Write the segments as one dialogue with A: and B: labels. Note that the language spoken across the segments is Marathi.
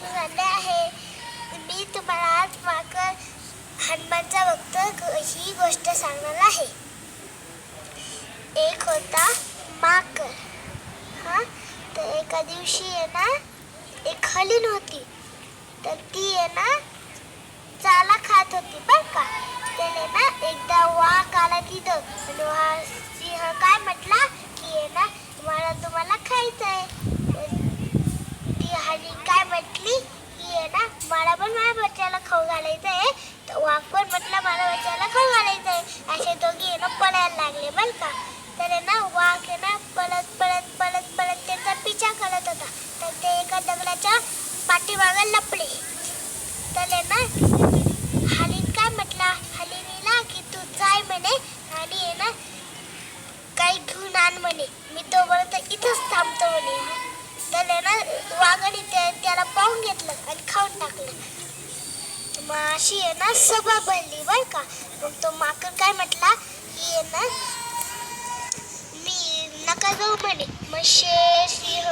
A: तुम्ही म्हणले आहे. मी तुम्हाला आज माकड हनुमानचा भक्त ही गोष्ट सांगणार आहे. एक होता माकड हा? तर एका दिवशी आहे ना एक हलीन होती. तर ती आहे ना चाला खात होती बर का. त्याने ना एकदा वाघ आला तिथं. आणि वा- सिंह काय म्हटला की आहे ना मला तुम्हाला खायचं आहे काय की आहे ना मला पण माझ्या बच्च्याला खाऊ घालायचं आहे. तर वाघ पण म्हटलं मला बच्च्याला खाऊ घालायचं आहे. असे दोघे आहे ना पळायला लागले बरं का. तर आहे ना वाघ आहे ना पळत पळत पळत पळत त्यांचा पिछा करत होता. तर ते एका दगडाच्या पाठीमागे लपले. तर आहे ना हलीन काय म्हटला? हलीनीला की तू जाय म्हणे आणि आहे ना काही घेऊन आण म्हणे. मी तोपर्यंत इथंच थांबतो म्हणे. त्याने ना वाघाने त्या- त्याला पाहून घेतलं आणि खाऊन टाकलं. मग अशी आहे ना सभा भरली बर का. मग तो माकड काय म्हटला की आहे ना मी नका जाऊ म्हणे. मग शेर सिंह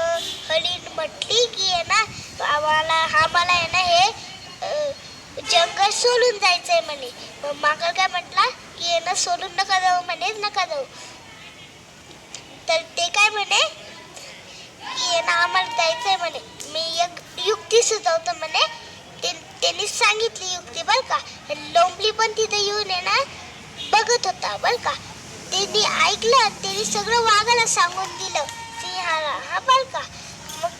A: हरिण म्हटली की आहे ना आम्हाला आम्हाला आहे ना हे जंगल सोडून जायचंय म्हणे. मग माकड काय म्हटला की आहे ना सोडून नका जाऊ म्हणे नका जाऊ. तर ते काय म्हणे आहे ना आम्हाला जायचंय म्हणे. मी एक युक्ती सुचवतो म्हणे. त्यांनी सांगितली युक्ती बर का. लोंबली पण तिथे येऊन आहे ना बघत होता बर का. त्यांनी ऐकलं आणि त्यांनी सगळं वाघाला सांगून दिलं. सिंहाला हा बर का. मग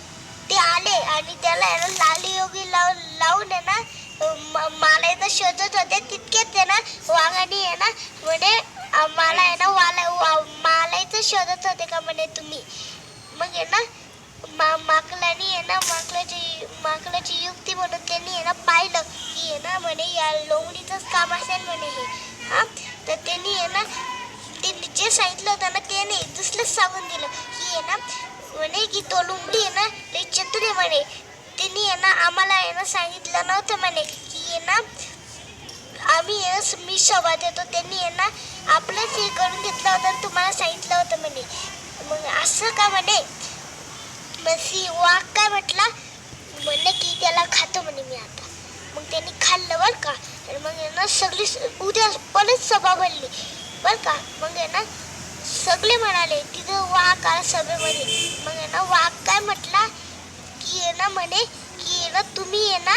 A: ते आले आणि त्याला आहे ना लाली योगी लावून लावून आहे ना म- शोधत होते. तितकेच आहे ना वाघाने आहे ना म्हणे मला आहे ना वाला वा- शोधत होते का म्हणे तुम्ही? मग आहे ना मा माकलानी आहे ना माकलाची माकलाची युक्ती म्हणून त्यांनी आहे ना पाहिलं की आहे ना म्हणे या लोंगडीचंच काम असेल म्हणे हे. हां? तर त्यांनी आहे ना त्यांनी जे सांगितलं होतं ना ते नाही दुसरंच सांगून दिलं की आहे ना म्हणे की तो लुंगडी आहे ना लई चतुर आहे म्हणे. त्यांनी आहे ना आम्हाला आहे ना सांगितलं नव्हतं म्हणे की आहे ना आम्ही आहे ना मी सोबत येतो त्यांनी आहे ना आपलंच हे करून घेतलं होतं तुम्हाला सांगितलं होतं म्हणे. मग असं का म्हणे? मग सी वाघ काय म्हटला? म्हणलं की त्याला खातो म्हणे मी आता. मग त्यांनी खाल्लं बरं का? आणि मग यांना ना सगळी उद्या परत सभा भरली. बरं का? मग यांना ना सगळे म्हणाले तिथं वाघ आला सभेमध्ये. मग यांना ना वाघ काय म्हटला? की ये ना म्हणे की ये ना तुम्ही ये ना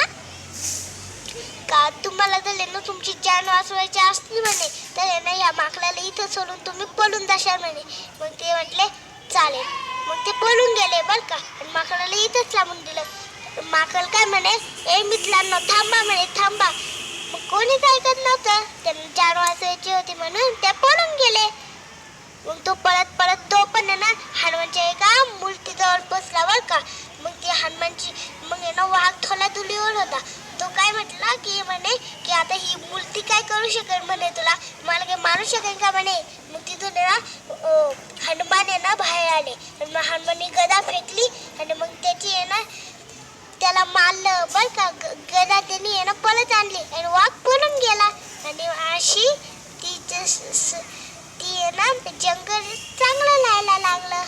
A: का तुम्हाला जर येणं ना तुमची जान वाचवायची असली म्हणे तर आहे ना या माकडाला इथं सोडून तुम्ही पळून जाशाल म्हणे. मग ते म्हटले चालेल. ते पळून गेले बरं का. आणि माकडाला इथंच लावून दिलं. माकड काय म्हणे ए मित्रांनो थांबा म्हणे थांबा. मग कोणीच ऐकत नव्हतं. त्यांना चार वाजायची होती म्हणून ते पळून गेले. मग तो पळत पळत तो पण आहे ना हनुमानच्या एका मूर्तीजवळ बसला बर का. मग ती हनुमानची मग ये ना वाघ थोला धुलीवर होता. तो काय म्हटला की म्हणे की आता ही मूर्ती काय करू शकेल म्हणे तुला? मला काय मारू शकेल का म्हणे? मग तिथून ना हनुमान आहे ना बाहेर आले आणि मग हनुमानने गदा फेकली आणि मग त्याची आहे ना त्याला मारलं. बरं का ग- गदा त्यांनी आहे ना पळत आणली आणि वाघ पळून गेला. आणि अशी तिचं ती आहे ना जंगल चांगलं राहायला लागलं.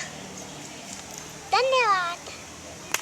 A: धन्यवाद.